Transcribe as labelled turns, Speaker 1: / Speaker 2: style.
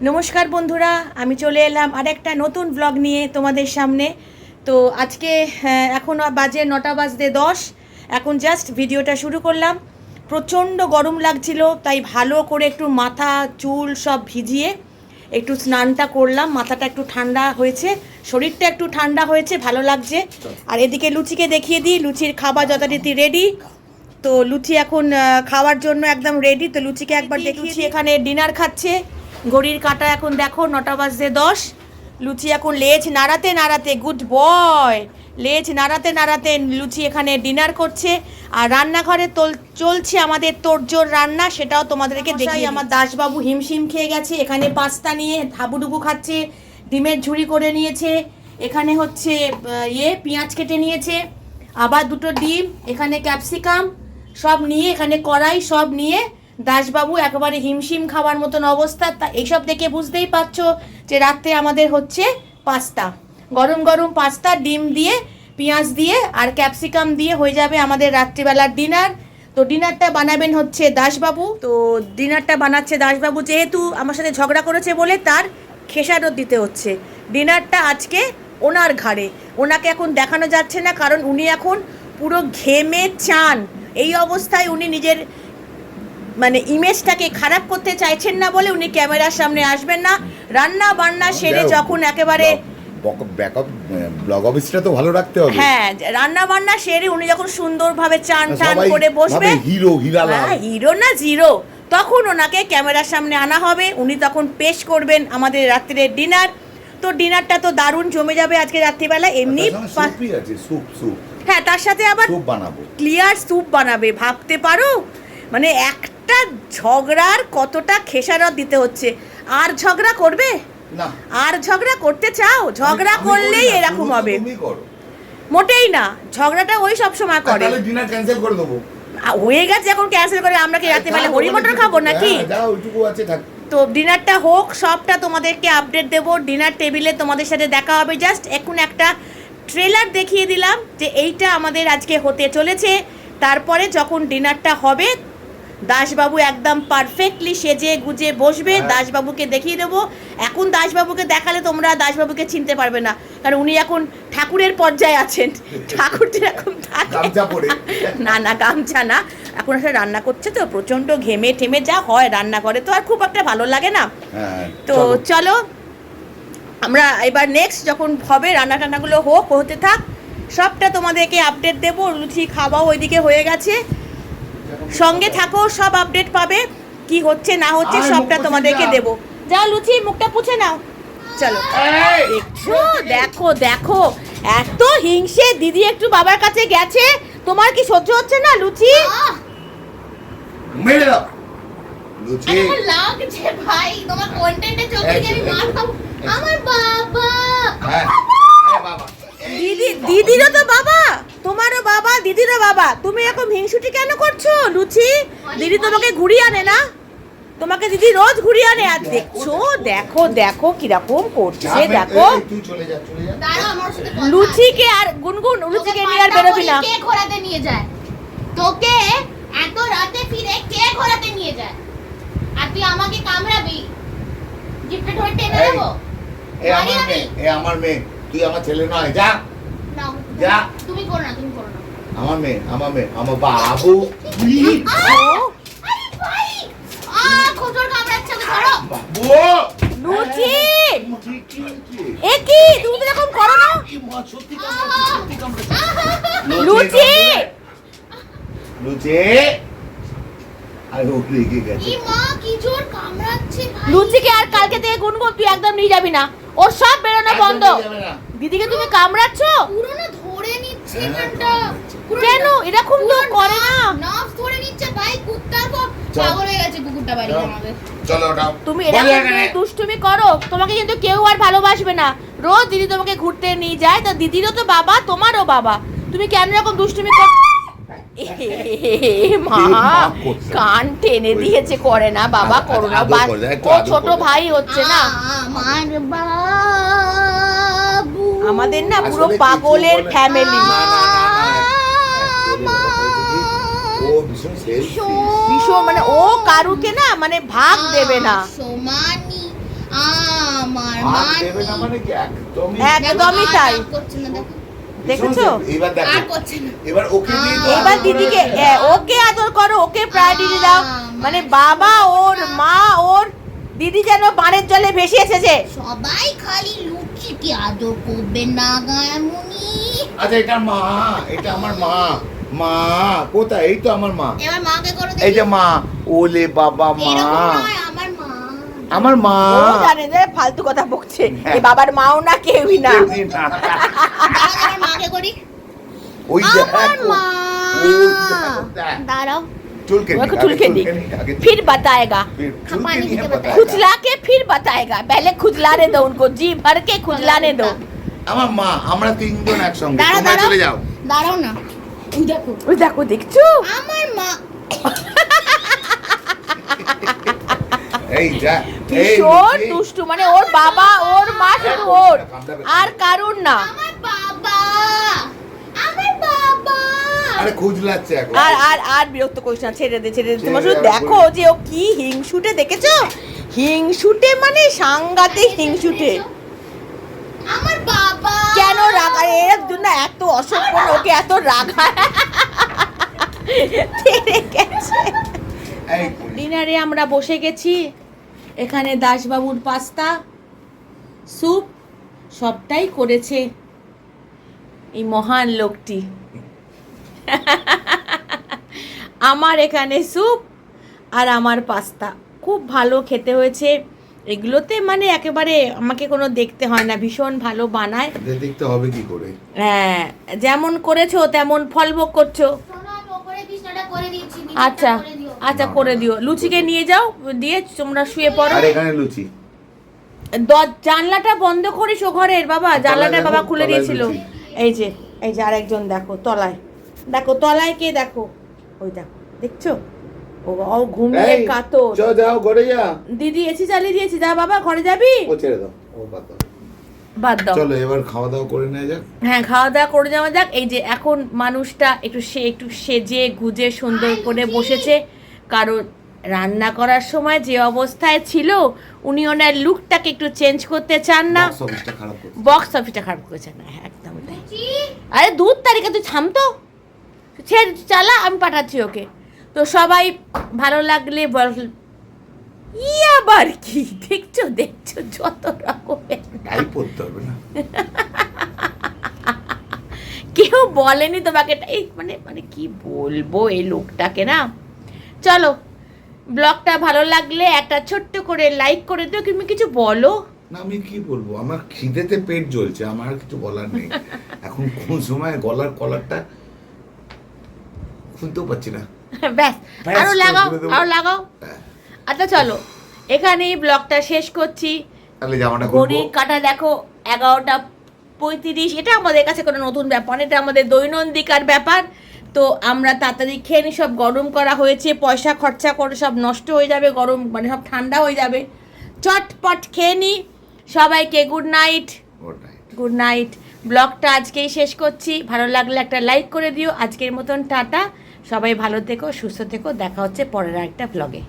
Speaker 1: নমস্কার বন্ধুরা আমি চলে এলাম আরেকটা নতুন ব্লগ নিয়ে তোমাদের সামনে। তো আজকে হ্যাঁ, এখন বাজে নটা বাজতে দশ। এখন জাস্ট ভিডিওটা শুরু করলাম। প্রচণ্ড গরম লাগছিল তাই ভালো করে একটু মাথা চুল সব ভিজিয়ে একটু স্নানটা করলাম। মাথাটা একটু ঠান্ডা হয়েছে শরীরটা একটু ঠান্ডা হয়েছে ভালো লাগছে। আর এদিকে লুচিকে দেখিয়ে দিই লুচির খাবার যথারীতি রেডি তো লুচি এখন খাওয়ার জন্য একদম রেডি তো লুচিকে একবার দেখি এখানে ডিনার খাচ্ছে। ঘড়ির কাঁটা এখন দেখো নটা বাজতে দশ। লুচি এখন লেজ নাড়াতে নাড়াতে গুড বয় লেজ নাড়াতে নাড়াতে লুচি এখানে ডিনার করছে। আর রান্নাঘরে তোল চলছে আমাদের তোড়জোড় রান্না সেটাও তোমাদেরকে দেখি আমার দাসবাবু হিমশিম খেয়ে গেছে এখানে পাস্তা নিয়ে হাবুডুবু খাচ্ছে ডিমের ঝুড়ি করে নিয়েছে এখানে হচ্ছে ইয়ে পেঁয়াজ কেটে নিয়েছে আবার দুটো ডিম এখানে ক্যাপসিকাম সব নিয়ে এখানে কড়াই সব নিয়ে দাসবাবু একেবারে হিমশিম খাওয়ার মতন অবস্থা, তা এইসব দেখে বুঝতেই পারছ যে রাত্রে আমাদের হচ্ছে পাস্তা। গরম গরম পাস্তা, ডিম দিয়ে, পেঁয়াজ দিয়ে আর ক্যাপসিকাম দিয়ে হয়ে যাবে আমাদের রাত্রিবেলার ডিনার। তো ডিনারটা বানাবেন হচ্ছে দাসবাবু। তো ডিনারটা বানাচ্ছে দাসবাবু যেহেতু আমার সাথে ঝগড়া করেছে বলে তার খেসারত দিতে হচ্ছে। ডিনারটা আজকে ওনার ঘাড়ে। ওনাকে এখন দেখানো যাচ্ছে না, কারণ উনি এখন পুরো ঘেমে চান। এই অবস্থায় উনি নিজের মানে ইমেজটাকে খারাপ করতে চাইছেন না বলে উনি ক্যামেরার সামনে আসবেন না। রান্না বান্না সেরে যখন একেবারে
Speaker 2: ব্যাকআপ ব্লগ অফিসটা তো ভালো রাখতে হবে।
Speaker 1: হ্যাঁ রান্না বান্না সেরে উনি যখন সুন্দরভাবে চান টান করে বসবে।
Speaker 2: হিরো
Speaker 1: হ্যাঁ, হিরো না জিরো তখন ওনাকে ক্যামেরার সামনে আনা হবে। উনি তখন পেশ করবেন আমাদের রাত্রের ডিনার তো ডিনারটা তো দারুণ জমে যাবে আজকে রাত্রিবেলা। এমনি
Speaker 2: স্যুপ স্যুপ
Speaker 1: হ্যাঁ তার সাথে আবার
Speaker 2: স্যুপ বানাবো।
Speaker 1: ক্লিয়ার স্যুপ বানাবে। ভাবতে পারো? মানে একটা ঝগড়ার কতটা খেসারত দিতে হচ্ছে? আর ঝগড়া করবে? আর ঝগড়া করতে চাও? ঝগড়া করলেই এরকম হবে। মোটেই না। ঝগড়াটা ওই সব সময় করে।
Speaker 2: ডিনার ক্যান্সেল করে দেবো।
Speaker 1: হয়ে গেছে এখন ক্যান্সেল করে আমরা কি রাতে বেলা হরি মটর খাব নাকি?
Speaker 2: হ্যাঁ,
Speaker 1: তো ডিনারটা হোক সবটা তোমাদেরকে আপডেট দেবো। ডিনার টেবিলে তোমাদের সাথে দেখা হবে। জাস্ট এখন একটা ট্রেলার দেখিয়ে দিলাম যে এইটা আমাদের আজকে হতে চলেছে। তারপরে যখন ডিনারটা হবে দাসবাবু একদম পারফেক্টলি সেজে গুজে বসবে
Speaker 2: হ্যাঁ।
Speaker 1: দাসবাবুকে দেখিয়ে দেবো। এখন দাসবাবুকে দেখালে তোমরা দাসবাবুকে চিনতে পারবে না কারণ উনি এখন ঠাকুরের পর্যায়ে আছেন। ঠাকুর যেরকম থাকে। না না গামছা না। এখন আসলে রান্না করছে তো প্রচণ্ড ঘেমে ঠেমে যা হয় রান্না করে তো আর খুব একটা ভালো লাগে না।
Speaker 2: হ্যাঁ
Speaker 1: তো
Speaker 2: চলো।
Speaker 1: চলো আমরা এবার নেক্সট যখন হবে রান্না টান্নাগুলো হোক হতে থাক সবটা তোমাদেরকে আপডেট দেবো লুচি খাওয়াও ওইদিকে হয়ে গেছে। সঙ্গে থাকো সব আপডেট পাবে। কি হচ্ছে না হচ্ছে সবটা তোমাদেরকে দেবো। যাও লুচি মুখটা পুছে নাও। চলো! দেখছ দেখো দেখো। এত হিংসে দিদি একটু বাবার কাছে গেছে। তোমার কি সহ্য হচ্ছে না লুচি?
Speaker 2: মেরে দাও। লুচি
Speaker 3: লাগছে ভাই। তোমার কন্টেন্টে চোখে
Speaker 2: এই,
Speaker 3: গিয়ে আমি
Speaker 2: এই,
Speaker 3: মার খাব
Speaker 2: এই।
Speaker 3: আমার বাবা
Speaker 2: হ্যাঁ এ বাবা
Speaker 1: দিদি দিদিরও তো বাবা তোমারও বাবা দিদিরও বাবা তুমি এরকম হিংসুটি কেন করছ লুচি? দিদি তোমাকে ঘুরিয়ে আনে না? তোমাকে দিদি রোজ ঘুরিয়ে আনে। আর দেখছ দেখো দেখো কীরকম করছে দেখো।
Speaker 2: তুই চলে যা চলে যা।
Speaker 3: দাঁড়াও আমার সাথে কথা আছে।
Speaker 1: লুচিকে আর গুনগুন লুচিকে নিয়ে আর বেরোবি না।
Speaker 3: কে ঘোরাতে নিয়ে যায়? তোকে এত রাতে ফিরে কে ঘোরাতে নিয়ে যায়? আর তুই আমাকে কামড়াবি? জিপটা ধরে টেনে দেবো
Speaker 2: এ আমার
Speaker 3: আমি?
Speaker 2: মেয়ে এ আমার মেয়ে। তুই আমার ছেলে নয় যা। যা।
Speaker 3: তুমি করো না তুমি করো না।
Speaker 2: আমার মেয়ে আমার মেয়ে আমার বাবু।
Speaker 1: লুচিকে আর কালকে থেকে গুনগুন তুই একদম নিয়ে যাবি না। ওর সব বেরোনো বন্ধ। দিদিকে তুমি কামড়াচ্ছ?
Speaker 3: পুরো
Speaker 1: কেন? এরকম তো করে না।
Speaker 3: ধরে নিচ্ছে ভাই কুত্তার পর পাগল হয়ে গেছে কুকুরটা বাড়ি আমাদের।
Speaker 2: চলো ওটা
Speaker 1: তুমি এরকম দুষ্টুমি করো তোমাকে কিন্তু কেউ আর ভালোবাসবে না। রোজ দিদি তোমাকে ঘুরতে নিয়ে যায় তো দিদিরও তো বাবা তোমারও বাবা। তুমি কেন এরকম দুষ্টুমি কর মা
Speaker 2: মা
Speaker 1: কান টেনে দিয়েছে করে না বাবা
Speaker 2: আদর-
Speaker 1: করো না
Speaker 2: আদর
Speaker 1: বা-
Speaker 2: করে দাও, একটু
Speaker 1: ও
Speaker 2: আদর
Speaker 1: ছোট ভাই হচ্ছে না।
Speaker 3: বাবু
Speaker 1: আমাদের না পুরো পাগলের ফ্যামিলি
Speaker 2: ভীষণ
Speaker 1: মানে ও কারুকে না মানে ভাগ দেবে না।
Speaker 2: মানে একদমই
Speaker 1: তাই। দেখেছ
Speaker 2: এবার দেখো
Speaker 3: আর করছে না
Speaker 2: এবার ওকে
Speaker 1: এবার
Speaker 2: আদর
Speaker 1: দিদিকে ওকে আদর করো ওকে প্রায়োরিটি দাও মানে বাবা ওর মা ওর দিদি যেন বানের জলে ভেসে এসেছে
Speaker 3: সবাই খালি লুচিকে আদর করবে না গায়ামুনি
Speaker 2: আচ্ছা এটা মা এটা আমার মা। মা কোথায়? এই তো আমার মা।
Speaker 3: এবার মাকে করো
Speaker 2: এই যে মা ওলে বাবা মা।
Speaker 3: আমার মা।
Speaker 2: আমার মা।
Speaker 1: ও জানে যে ফালতু কথা বকছে।
Speaker 2: হ্যাঁ।
Speaker 1: এই বাবার মাও না কেউই না।
Speaker 3: মাকে করি।
Speaker 2: ওই যে
Speaker 3: আমার মা।
Speaker 2: দেখ।
Speaker 3: দাঁড়াও।
Speaker 2: চুলকে
Speaker 1: वो
Speaker 2: নিক,
Speaker 1: को
Speaker 2: আগে
Speaker 1: चुलके
Speaker 2: চুলকে
Speaker 1: दिख
Speaker 2: নিক, আগে
Speaker 1: फिर बताएगा
Speaker 2: फिर चुलके
Speaker 3: पानी
Speaker 2: निक
Speaker 3: से
Speaker 2: बताएगा।
Speaker 1: खुजला के फिर बताएगा पहले खुजलाने दो उनको जी भर के खुजलाने दो
Speaker 2: আমার মা আমরা তিনজন একসঙ্গে
Speaker 3: দাঁড়াও,
Speaker 2: তোমরা
Speaker 3: দাঁড়াও।
Speaker 2: চলে যাও
Speaker 3: দাঁড়াও না ওই দেখো
Speaker 1: ওই দেখো দেখছো
Speaker 3: আমার মা
Speaker 2: এই যা এই
Speaker 1: ভীষণ
Speaker 2: লুচি।
Speaker 1: দুষ্টু মানে ওর বাবা ওর মা শুধু ওর আর কারুর না
Speaker 3: আমার বাবা আমার বাবা
Speaker 2: আরে খুজলাচ্ছে এখন।
Speaker 1: আর আর আর বিরক্ত করিস না ছেড়ে দে ছেড়ে দে। তোমার শুধু দেখো যে ও কি হিংসুটে দেখেছ? হিংসুটে মানে সাংঘাতিক হিংসুটে।
Speaker 3: আমার বাবা।
Speaker 1: কেন রাগা? এর জন্য এত অসভ্য ওকে এত রাগা। ডিনারে আমরা বসে গেছি। এখানে দাসবাবুর পাস্তা স্যুপ সবটাই করেছে এই মহান লোকটি। আমার এখানে স্যুপ আর আমার পাস্তা। খুব ভালো খেতে হয়েছে। এগুলোতে মানে একেবারে আমাকে কোনো দেখতে হয় না ভীষণ ভালো বানায়।
Speaker 2: দেখতে হবে কি করে?
Speaker 1: হ্যাঁ যেমন করেছ তেমন ফলভোগ করছ।
Speaker 3: শোনো, আমি ওপরে বিছানাটা করে দিচ্ছি
Speaker 1: আচ্ছা
Speaker 3: বিছানাটা করে দিও।
Speaker 1: আচ্ছা করে দিও। লুচিকে নিয়ে যাও দিয়ে তোমরা শুয়ে পড়ো।
Speaker 2: আর এখানে লুচি।
Speaker 1: জানলাটা বন্ধ করিস ও ঘরের বাবা। জানলাটা বাবা খুলে দিয়েছিল। এই যে এই যে আরেকজন দেখো তলায়। দেখো তলায় কে দেখো? ওই দেখো দেখছ? ও ও ঘুমিয়ে কাতর।
Speaker 2: চ যাও ঘরে যা।
Speaker 1: দিদি এসি চালিয়ে দিয়েছি। যা বাবা ঘরে যাবি?
Speaker 2: ও ছেড়ে দাও ও বাদ দাও।
Speaker 1: বাদ দাও।
Speaker 2: চলো এবার খাওয়া দাওয়া করে নেওয়া যাক।
Speaker 1: হ্যাঁ খাওয়া দাওয়া করে যাওয়া যাক। এই যে এখন মানুষটা একটু সে একটু সেজে গুজে সুন্দর করে বসেছে। কারণ রান্না করার সময় যে অবস্থায় ছিল উনি ওনার লুকটাকে একটু চেঞ্জ করতে চান না।
Speaker 2: বক্স অফিসটা খারাপ করছে।
Speaker 1: বক্স অফিসটা খারাপ করেছে না হ্যাঁ একদম তাই। আরে দুধ তারিখে তুই থাম ছেড়ে চালা আমি পাঠাচ্ছি ওকে। তো সবাই ভালো লাগলে বল ই আবার কি? দেখছ দেখছ যত রকমের। কেউ বলেনি তোমাকে এই মানে মানে কি বলব এই লোকটাকে না? চলো ব্লগটা ভালো লাগলে একটা ছোট্ট করে লাইক করে দিও তুমি কিছু বলো?
Speaker 2: না আমি কি বলব? আমার খিদেতে পেট জ্বলছে আমার কিছু বলার নেই। এখন কোন সময় গলার কলারটা শুনতেও পাচ্ছি না।
Speaker 1: ব্যাস
Speaker 2: আরও
Speaker 1: লাগাও আরও লাগাও।
Speaker 2: হ্যাঁ,
Speaker 1: আচ্ছা চলো এখানেই ব্লগটা শেষ করছি।
Speaker 2: তাহলে জামাটা
Speaker 1: ঘড়ির কাটা দেখো এগারোটা পঁয়ত্রিশ। এটা আমাদের কাছে কোনো নতুন ব্যাপার না, এটা আমাদের দৈনন্দিকার ব্যাপার। তো আমরা তাড়াতাড়ি খেয়ে নিই সব গরম করা হয়েছে পয়সা খরচা করে সব নষ্ট হয়ে যাবে গরম মানে সব ঠান্ডা হয়ে যাবে। চটপট খেয়ে নিই সবাইকে গুড নাইট গুড নাইট ব্লগটা আজকেই শেষ করছি। ভালো লাগলে একটা লাইক করে দিও। আজকের মতন টাটা। সবাই ভালো থেকো সুস্থ থেকো দেখা হচ্ছে পরের একটা ব্লগে